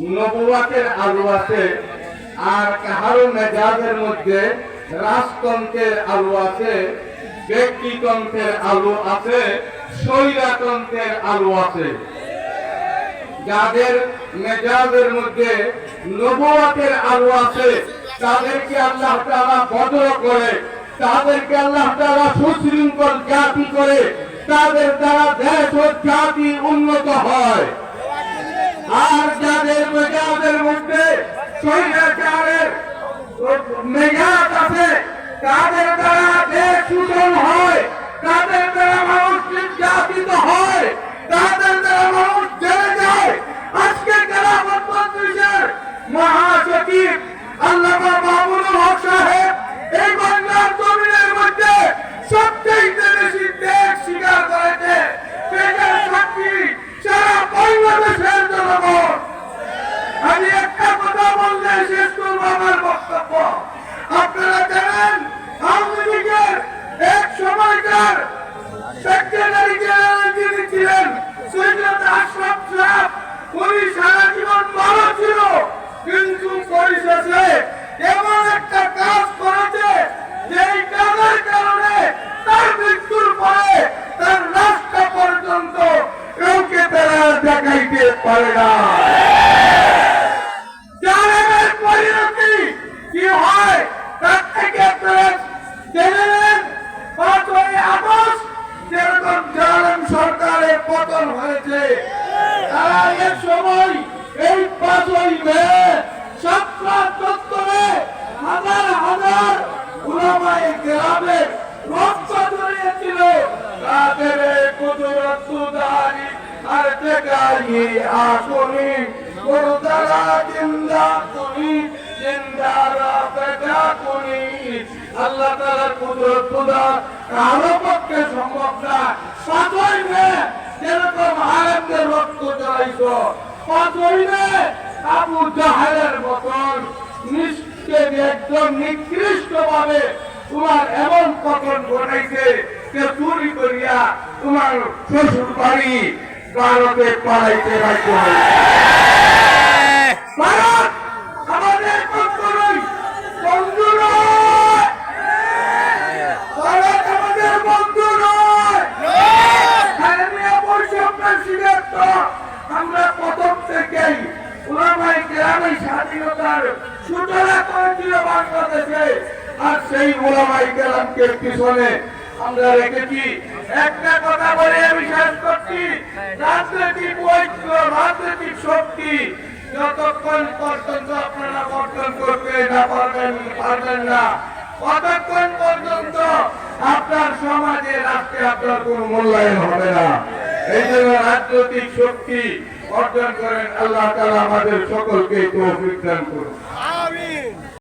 নবুয়াতের আলু আছে আর কাহারো মেজাজের মধ্যে রাজতন্ত্রের আলু আছে ব্যক্তিতন্ত্রের আলু আছে স্বৈরাতন্ত্রের আলু আছে যাদের মেজাজের মধ্যে নবুয়াতের আলু আছে তাদেরকে আল্লাহ তাআলা বদল করে, তাদেরকে আল্লাহ তাআলা সুশৃঙ্খল জাতি করে, তাদের দ্বারা দেশ ও জাতি উন্নত হয়। আর যাদের মেজাজের মধ্যে স্বৈরাচারের মেজাজ আছে তাদের দ্বারা দেশ শোষণ হয় তাদের সময়কার সেক্রেটারি জেনারেল ছিলেন আশরাফ সাহেব। উনি সারা জীবন ভালো ছিল, কিন্তু পরিশেষে এমন একটা কাজ করেছে যে এই কাজের কারণে তার মৃত্যুর পরে তার রাস্তা পর্যন্ত কাউকে তারা দেখাইতে পারে না। পতন হয়েছে। তারা এর সময় এই পাঁচই মে চত্বরে হাজার হাজার উলামায়ে গ্রামে আল্লাহ তাআলার কুদরত কারও পক্ষে সম্ভব না। পাঁচই আলেমদের রক্ত জড়াইছো পাঁচই মে আবু জাহেলের মতন নিশ্চয় একদম নিকৃষ্ট ভাবে তোমার এমন পতন ঘটাইছে যে চুরি করিয়া তোমার শ্বশুর বাড়ি ভারতে পালাইতে বাধ্য হয়েছে ভারত আমাদের পক্ষ বন্ধু নয়। ভারত আমাদের বন্ধু নয় খালেমিয়া বৈষম্যের সূচনা করেছিল বাংলাদেশে। আর সেই ওলামাই গ্রামকে পিছনে। আমরা রেখেছি। একটা কথা বলে আমি শেষ করছি। রাজনৈতিক ঐক্য, রাজনৈতিক শক্তি, যতক্ষণ পর্যন্ত আপনারা বর্জন করতে না পারবেন পারবেন না, ততক্ষণ পর্যন্ত আপনার সমাজে রাষ্ট্রে আপনার কোন মূল্যায়ন হবে না। এই জন্য শক্তি অর্জন করেন আল্লাহ তালা আমাদের সকলকে তৌফিক দান করুন।